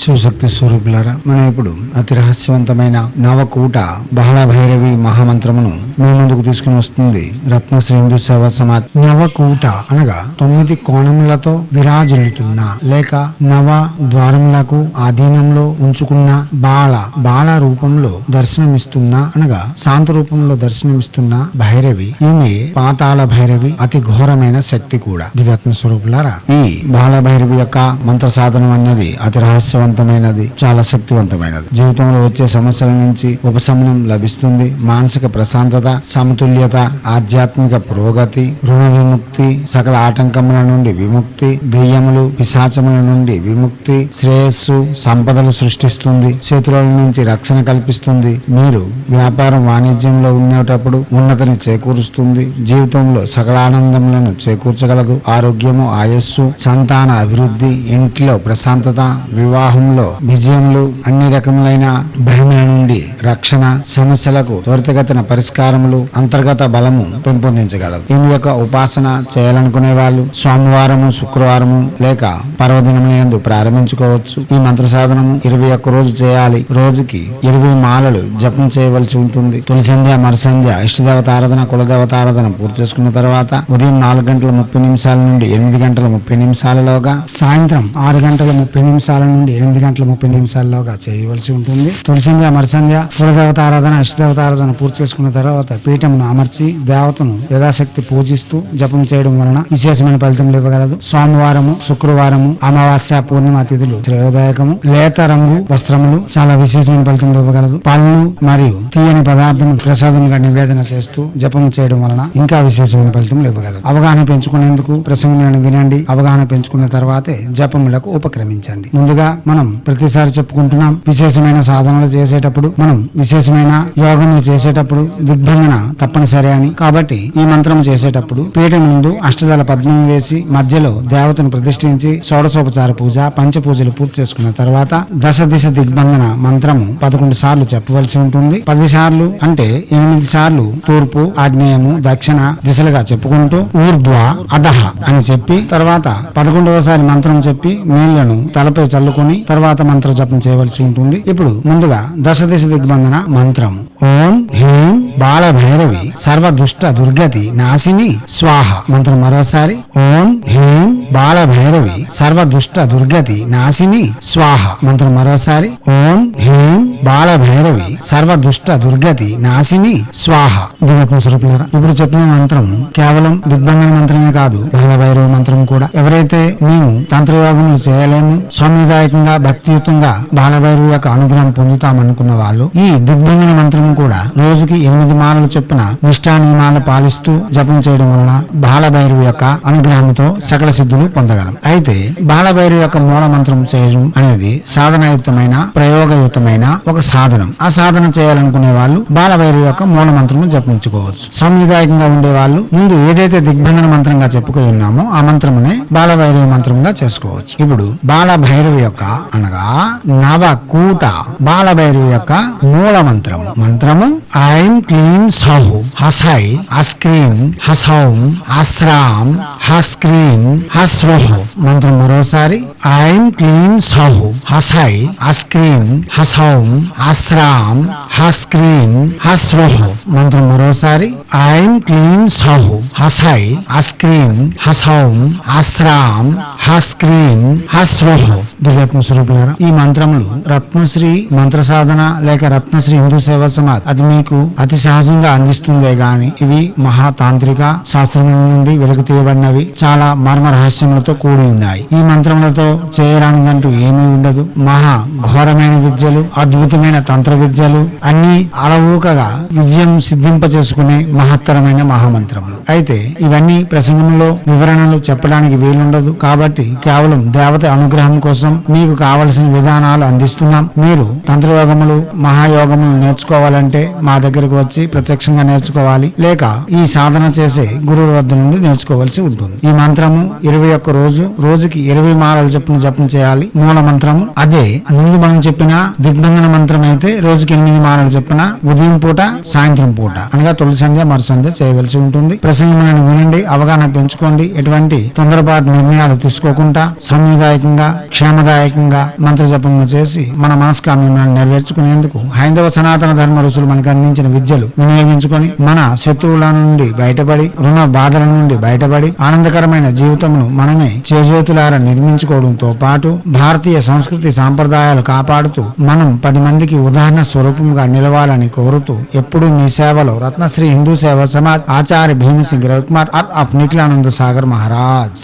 శివశక్తి స్వరూపులారా మనం ఇప్పుడు అతి రహస్యవంతమైన నవకూట బహళ భైరవి మహామంత్రమును మీ ముందుకు తీసుకుని వస్తుంది. రత్నశ్రీ హిందూ సేవా సమాజ్ నవకూట అనగా తొమ్మిది కోణములతో విరాజిల్లుతున్న లేక నవ ద్వారములకు ఆధీనంలో ఉంచుకున్న బాల బాల రూపంలో దర్శనమిస్తున్న అనగా శాంత రూపంలో దర్శనమిస్తున్న భైరవి. ఈమె పాతాళ భైరవి అతి ఘోరమైన శక్తి కూడా. దివ్యాత్మ స్వరూపులారా ఈ బాల భైరవి యొక్క మంత్ర సాధనం అన్నది అతి రహస్యవంతమైనది చాలా శక్తివంతమైనది. జీవితంలో వచ్చే సమస్యల నుంచి ఉపశమనం లభిస్తుంది. మానసిక ప్రశాంతత సమతుల్యత ఆధ్యాత్మిక పురోగతి రుణ విముక్తి సకల ఆటంకముల నుండి విముక్తి దెయ్యములు పిశాచముల నుండి విముక్తి శ్రేయస్సు సంపదలు సృష్టిస్తుంది. శత్రువుల నుంచి రక్షణ కల్పిస్తుంది. మీరు వ్యాపారం వాణిజ్యంలో ఉండేటప్పుడు ఉన్నతని చేకూరుస్తుంది. జీవితంలో సకల ఆనందములను చేకూర్చగలదు. ఆరోగ్యము ఆయస్సు సంతాన అభివృద్ధి ఇంట్లో ప్రశాంతత వివాహ ప్రవాహంలో విజయములు అన్ని రకములైన భయముల నుండి రక్షణ సమస్యలకు త్వరితగతిన పరిష్కారములు అంతర్గత బలము పెంపొందించగలదు. ఈమె యొక్క ఉపాసన చేయాలనుకునే వాళ్ళు సోమవారము శుక్రవారము లేక పర్వదినములందు ప్రారంభించుకోవచ్చు. ఈ మంత్ర సాధనము ఇరవై ఒక్క రోజు చేయాలి. రోజుకి ఇరవై మాలలు జపం చేయవలసి ఉంటుంది. తొలి మరుసంధ్య ఇష్టదేవత ఆరాధన కులదేవత ఆరాధన పూర్తి చేసుకున్న తర్వాత ఉదయం నాలుగు గంటల ముప్పై నిమిషాల నుండి ఎనిమిది గంటల ముప్పై నిమిషాలలోగా సాయంత్రం ఆరు గంటల ముప్పై నిమిషాల నుండి ఎనిమిది గంటల ముప్పై నిమిషాల్లోగా చేయవలసి ఉంటుంది. తొలి సంధ్య మరుసంధ్య కులదేవత ఆరాధన ఇష్టదేవత ఆరాధన పూర్తి చేసుకున్న తర్వాత పీఠంను అమర్చి దేవతను యథాశక్తి పూజిస్తూ జపం చేయడం వలన విశేషమైన ఫలితం ఇవ్వగలదు సోమవారము శుక్రవారము అమావాస్య పూర్ణిమ అతిథులు శ్రేయోదాయకము. లేత రంగు వస్త్రములు చాలా విశేషమైన ఫలితం ఇవ్వగలదు పళ్ళు మరియు తీయని పదార్థములు ప్రసాదముగా నివేదన చేస్తూ జపం చేయడం వలన ఇంకా విశేషమైన ఫలితం ఇవ్వగలదు అవగాహన పెంచుకునేందుకు ప్రసంగులను వినండి. అవగాహన పెంచుకున్న తర్వాతే జపములకు ఉపక్రమించండి. ముందుగా మనం ప్రతిసారి చెప్పుకుంటున్నాం విశేషమైన సాధనలు చేసేటప్పుడు మనం విశేషమైన యోగములు చేసేటప్పుడు దిగ్బంధన తప్పనిసరి అని. కాబట్టి ఈ మంత్రం చేసేటప్పుడు పీఠ ముందు అష్టదళ పద్మం వేసి మధ్యలో దేవతను ప్రతిష్ఠించి షోడశోపచార పూజ పంచపూజలు పూర్తి చేసుకున్న తర్వాత దశ దిశ దిగ్బంధన మంత్రము పదకొండు సార్లు చెప్పవలసి ఉంటుంది. పది సార్లు అంటే ఎనిమిది సార్లు తూర్పు ఆగ్నేయము దక్షిణ దిశలుగా చెప్పుకుంటూ ఊర్ధ్వ అధహ అని చెప్పి తర్వాత పదకొండవసారి మంత్రం చెప్పి నీళ్ళను తలపై చల్లుకొని తర్వాత మంత్ర జపం చేయవలసి ఉంటుంది. ఇప్పుడు ముందుగా దశ దిశ దిగ్బంధన మంత్రం. ఓం హ్రీం బాల భైరవి సర్వ దుష్ట దుర్గతి నాశిని స్వాహ మంత్రం మరోసారి. ఓం హ్రీం బాల భైరవి సర్వ దుష్ట దుర్గతి నాశిని స్వాహ మంత్రం మరోసారి. ఓం హ్రీం బాల సర్వ దుష్ట దుర్గతి నాశిని స్వాహ. దివ్యాత్మ స్వరూపులారా ఇప్పుడు చెప్పిన మంత్రం కేవలం దిగ్బంధన మంత్రమే కాదు భైరవ మంత్రం కూడా. ఎవరైతే మేము తంత్రయోగములు చేయలేము స్వామిదాయకంగా భక్తియుతంగా బాలభైరవు యొక్క అనుగ్రహం పొందుతామనుకున్న వాళ్ళు ఈ దిగ్బంధన మంత్రం కూడా రోజుకి ఎనిమిది మాలలు చొప్పున నిష్ఠా నియమాలు పాలిస్తూ జపం చేయడం వలన బాలభైరవు యొక్క అనుగ్రహంతో సకల సిద్ధులు పొందగలం. అయితే బాలభైరవు యొక్క మూల మంత్రం చేయడం అనేది సాధనాయుతమైన ప్రయోగయుతమైన ఒక సాధనం. ఆ సాధన చేయాలనుకునే వాళ్ళు బాలభైరవి యొక్క మూల మంత్రము జపించుకోవచ్చు. సంవిధాయకంగా ఉండే వాళ్ళు ముందు ఏదైతే దిగ్బంధన మంత్రంగా చెప్పుకొని ఉన్నామో ఆ మంత్రమునే బాలభైరవి మంత్రంగా చేసుకోవచ్చు. ఇప్పుడు బాలభైరవి యొక్క అనగా నవకూట బాలభైరవి యొక్క మూల మంత్రము. మంత్రము ఐం క్లీం సౌ హసై హస్క్రీం హసౌం హస్రాం హస్క్రీం హస్రోహ మంత్రం మరోసారి ఐం క్లీం సౌ హసై హస్క్రీం హసౌం హస్రాం హస్క్రీం హస్రోహ మంత్రం మరోసారి. ఐం క్లీం సౌ హసై అస్క్రీం హసౌం అస్రాం హస్క్రీం హస్రోహ దివ్యాత్మ స్వరూపులారా ఈ మంత్రములు రత్నశ్రీ మంత్ర సాధన లేక రత్నశ్రీ హిందూ సేవా సమాజ్. అది మీకు అతి సహజంగా అందిస్తుందే గాని ఇవి మహాతాంత్రిక శాస్త్రముల నుండి వెలుగు తీయబడినవి. చాలా మర్మ రహస్యములతో కూడి ఉన్నాయి. ఈ మంత్రములతో చేయరానిదంటూ ఏమీ ఉండదు. మహా ఘోరమైన విద్యలు అద్భుతమైన తంత్ర విద్యలు అన్ని అలవూకగా విజయం సిద్ధింప చేసుకునే మహత్తరమైన మహామంత్రములు అయితే ఇవన్నీ ప్రసంగంలో వివరణలు చెప్పడానికి వీలుండదు కాబట్టి కేవలం దేవత అనుగ్రహం కోసం మీకు కావలసిన విధానాలు అందిస్తున్నాం. మీరు తంత్రయోగములు మహాయోగములు నేర్చుకోవాలంటే మా దగ్గరకు వచ్చి ప్రత్యక్షంగా నేర్చుకోవాలి. లేక ఈ సాధన చేసే గురువుల వద్ద నుండి నేర్చుకోవాల్సి ఉంటుంది. ఈ మంత్రము ఇరవై ఒక్క రోజు రోజుకి ఇరవై మాలలు చొప్పున జపం చేయాలి. మూల మంత్రము అదే. ముందు మనం చెప్పిన దిగ్బంధన మంత్రం అయితే రోజుకి ఎనిమిది మాలలు చొప్పున ఉదయం పూట సాయంత్రం పూట. అనగా తొలి సంధ్య మరు సంధ్య చేయవలసి ఉంటుంది. ప్రసంగములను వినండి అవగాహన పెంచుకోండి. ఎటువంటి తొందరపాటు నిర్ణయాలు తీసుకోకుండా సమయదాయకంగా క్షేమదాయకంగా మంత్ర జపము చేసి మన మనస్కామ్యాలను నెరవేర్చుకునేందుకు హైందవ సనాతన ధర్మ ఋషులు మనకు అందించిన విద్యలు వినియోగించుకొని మన శత్రువుల నుండి బయటపడి రుణ బాధల నుండి బయటపడి ఆనందకరమైన జీవితమును మనమే చేజేతులారా నిర్మించుకోవడంతో పాటు భారతీయ సంస్కృతి సాంప్రదాయాలు కాపాడుతూ మనం పది మందికి ఉదాహరణ స్వరూపంగా నిలవాలని కోరుతూ ఎప్పుడూ మీ సేవలో రత్నశ్రీ హిందూ సేవ సమాజ్ ఆచార్య భీమసింగ్ రవికుమార్ ఆర్ ఆఫ్ నిఖిలానంద సాగర్ మహారాజ్.